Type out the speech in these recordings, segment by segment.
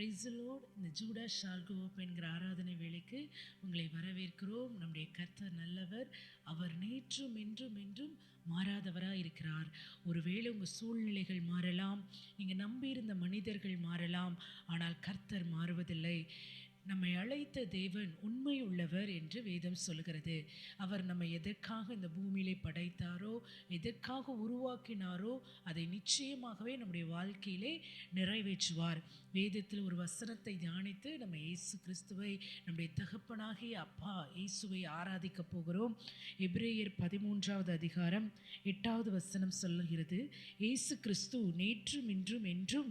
பிரைசலோட் இந்த ஜூடா ஷால்கோப் என்கிற ஆராதனை வேலைக்கு உங்களை வரவேற்கிறோம். நம்முடைய கர்த்தர் நல்லவர் அவர் நேற்றும் இன்றும் என்றும் மாறாதவராக இருக்கிறார் ஒருவேளை உங்கள் சூழ்நிலைகள் மாறலாம் நீங்கள் நம்பியிருந்த மனிதர்கள் மாறலாம் ஆனால் கர்த்தர் மாறுவதில்லை. நம்மை அழைத்த தேவன் உண்மை உள்ளவர் என்று வேதம் சொல்கிறது அவர் நம்மை எதற்காக இந்த பூமியிலே படைத்தாரோ எதற்காக உருவாக்கினாரோ அதை நிச்சயமாகவே நம்முடைய வாழ்க்கையிலே நிறைவேற்றுவார். வேதத்தில் ஒரு வசனத்தை தியானித்து நம்ம இயேசு கிறிஸ்துவை நம்முடைய தகப்பனாகிய அப்பா இயேசுவை ஆராதிக்க போகிறோம். எபிரேயர் பதிமூன்றாவது அதிகாரம் எட்டாவது வசனம் சொல்லுகிறது. இயேசு கிறிஸ்து நேற்றும் இன்றும் என்றும்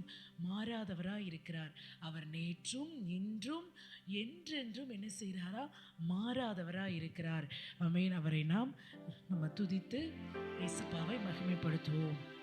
மாறாதவராக இருக்கிறார். அவர் நேற்றும் இன்றும் என்றென்றும் என்ன செய்கிறாரா? மாறாதவராக இருக்கிறார். அமேன் அவரை நாம் நம்ம துதித்து இசுப்பாவை மகிமைப்படுத்துவோம்.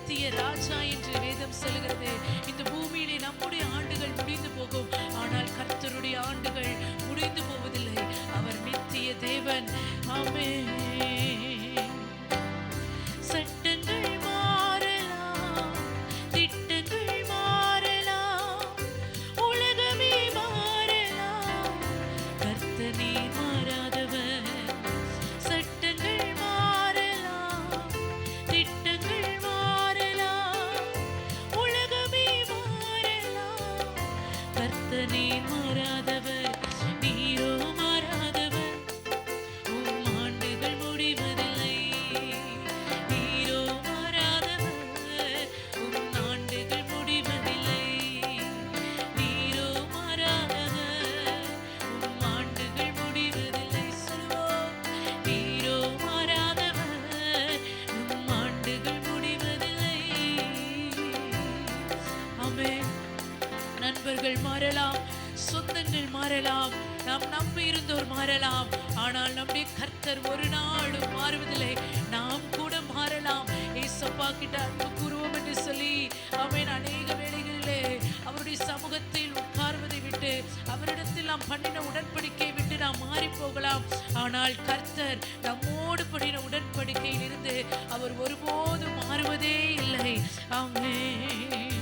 நித்திய ராஜா என்று வேதம் சொல்கிறது இந்த பூமியிலே நம்முடைய ஆண்டுகள் முடிந்து போகும். ஆனால் கர்த்தருடைய ஆண்டுகள் முடிந்து போவதில்லை. அவர் நித்திய தேவன். ஆமே கர்த்தனே மாறாதவர் நண்பர்கள் மாறலாம் சொந்தங்கள் மாறலாம் நாம் நம்பி இருந்தோர் மாறலாம். ஆனால் நம்முடைய கர்த்தர் ஒரு நாளும் மாறுவதில்லை. நாம் கூட மாறலாம். ஏசப்பா கிட்ட அன்பு கூறுவோம் என்று சொல்லி அவன் அநேக வேலைகளிலே அவருடைய சமூகத்தில் உட்கார்வதை விட்டு அவரிடத்தில் நாம் பண்ணின உடன்படிக்கையை விட்டு நாம் மாறி போகலாம் ஆனால் கர்த்தர் நம்மோடு பண்ணின உடன்படிக்கையில் இருந்து அவர் ஒருபோதும் மாறுவதே இல்லை. அவன்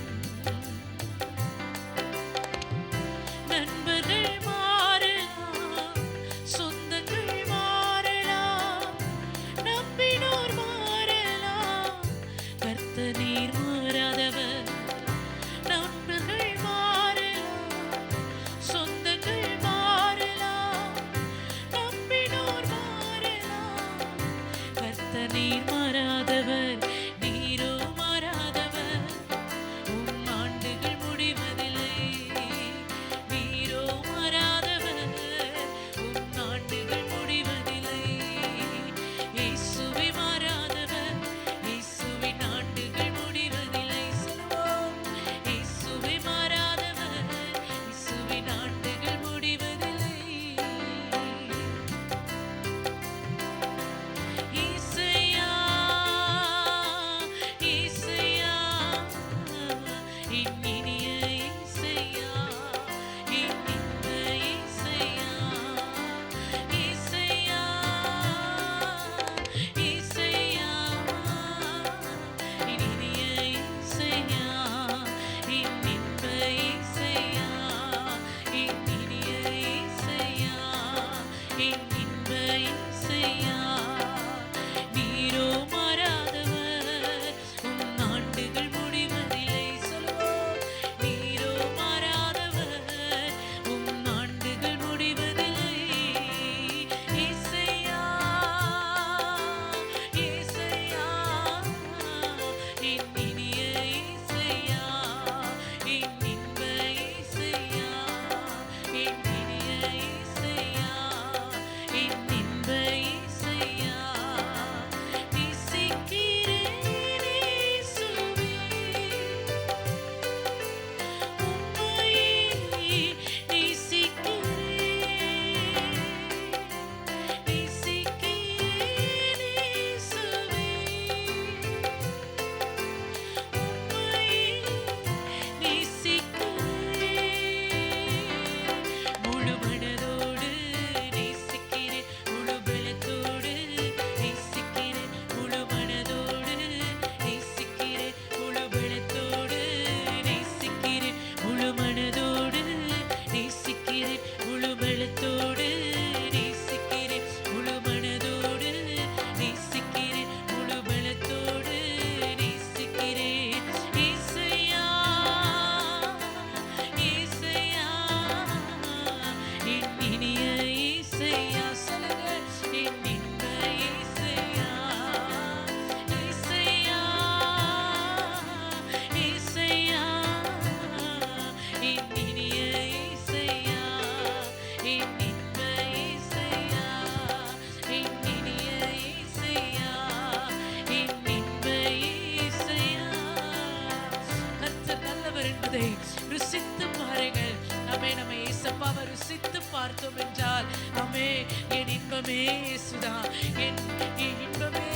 என் இன்பமே சுதா என் இன்பமே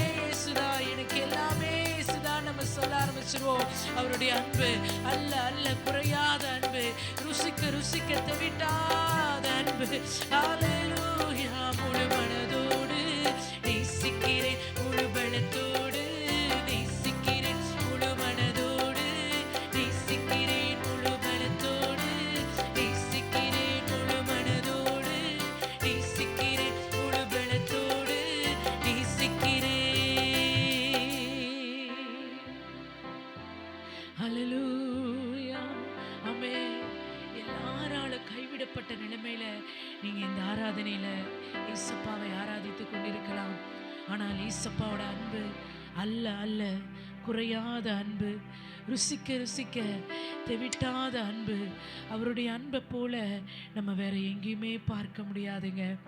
சுதா எனக்கு எல்லாமே சுதா நம்ம சொல்ல ஆரம்பிச்சிருவோம். அவருடைய அன்பு அல்ல அல்ல குறையாத அன்பு. ருசிக்க ருசிக்க தவிட்டாத அல்ல அல்ல. குறையாத அன்பு ருசிக்க ருசிக்க தெவிட்டாத அன்பு. அவருடைய அன்பை போல நம்ம வேற எங்கேயுமே பார்க்க முடியாதுங்க.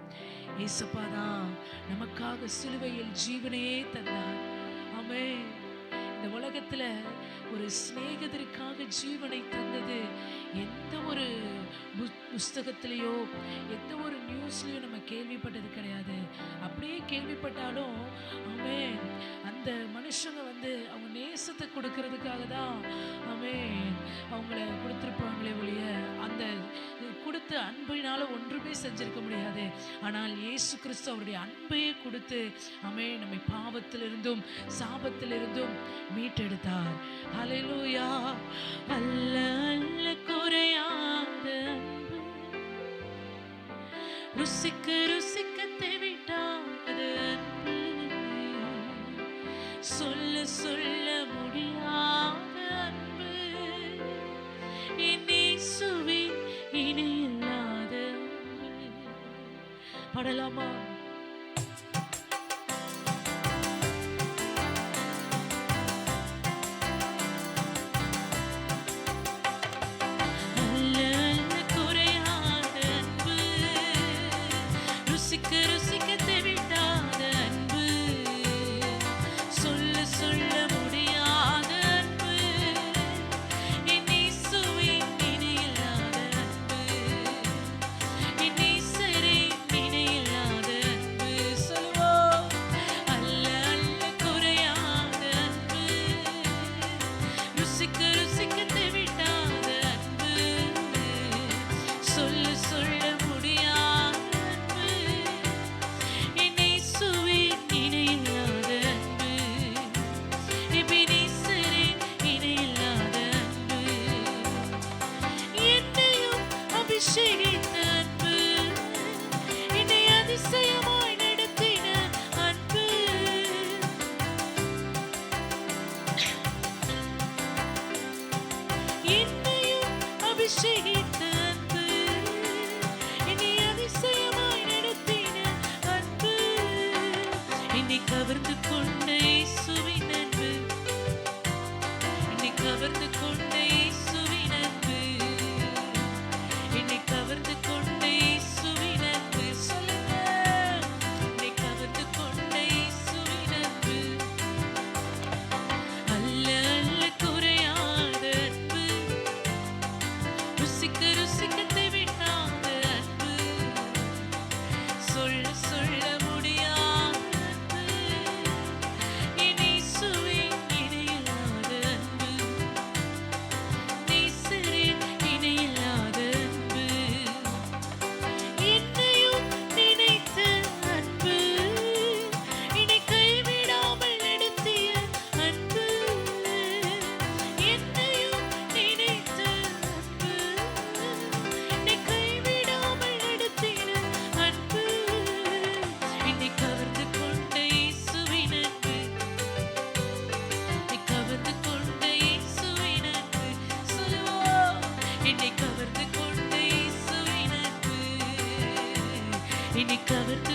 ஏசப்பா தான் நமக்காக சிலுவையில் ஜீவனையே தந்தார். ஆமென். இந்த உலகத்தில் ஒரு சிநேகிதருக்காக ஜீவனை தந்தது. எந்த ஒரு புஸ்தகத்திலேயோ எந்த ஒரு நியூஸ்லேயோ நம்ம கேள்விப்பட்டது கிடையாது. அப்படியே கேள்விப்பட்டாலும் அவன் அந்த மனுஷங்க வந்து அவங்க நேசத்தை கொடுக்கறதுக்காக தான் அவன் அவங்கள கொடுத்துருப்பாங்களே ஒழிய அந்த கொடுத்த அன்பினால ஒன்றுமே செஞ்சிருக்க முடியாது. ஆனால் இயேசு கிறிஸ்து அவருடைய அன்பையே கொடுத்து அமே நம்மை பாவத்திலிருந்தும் சாபத்திலிருந்தும் மீட்டெடுத்தார். ஹalleluya அல்ல அல்ல குறையாத ருசிக்கிற பாடலாமா அல்ல என்னை கவர்ந்து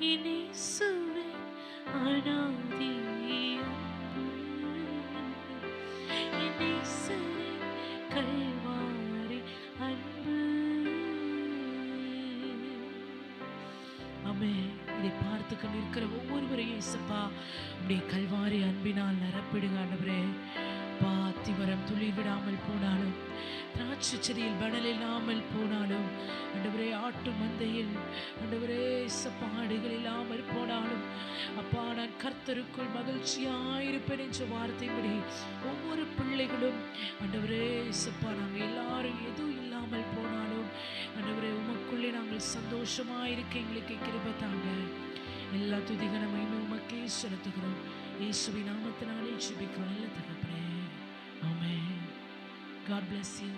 இதை பார்த்து கொண்டிருக்கிற ஒவ்வொருவரையும் இசப்பா அப்படியே கல்வாரி அன்பினால் நிரப்பிடுங்க பாத்திவரம் துளி விடாமல் போனாலும் திராட்சை செடியில் படல் இல்லாமல் போனாலும் ஆண்டவரே ஆட்டு மந்தையில் ஆண்டவரே சப்பாடுகள் இல்லாமல் போனாலும் அப்பா நான் கர்த்தருக்குள் மகிழ்ச்சியாயிருப்பேன் என்ற வார்த்தைப்படி ஒவ்வொரு பிள்ளைகளும் அண்டவரே இசப்பா நாங்கள் எல்லாரும் எதுவும் இல்லாமல் போனாலும் அண்டவரே உமக்குள்ளே நாங்கள் சந்தோஷமாயிருக்க எங்களுக்கு கிருபை தாங்க. எல்லா துதிகனமையும் உமக்கே செலுத்துகிறோம். இயேசுவின் நாமத்தினாலே ஜிபிக்கிறோம். நல்ல தகப்பனே. ஆமே காட் பிளஸ் யூ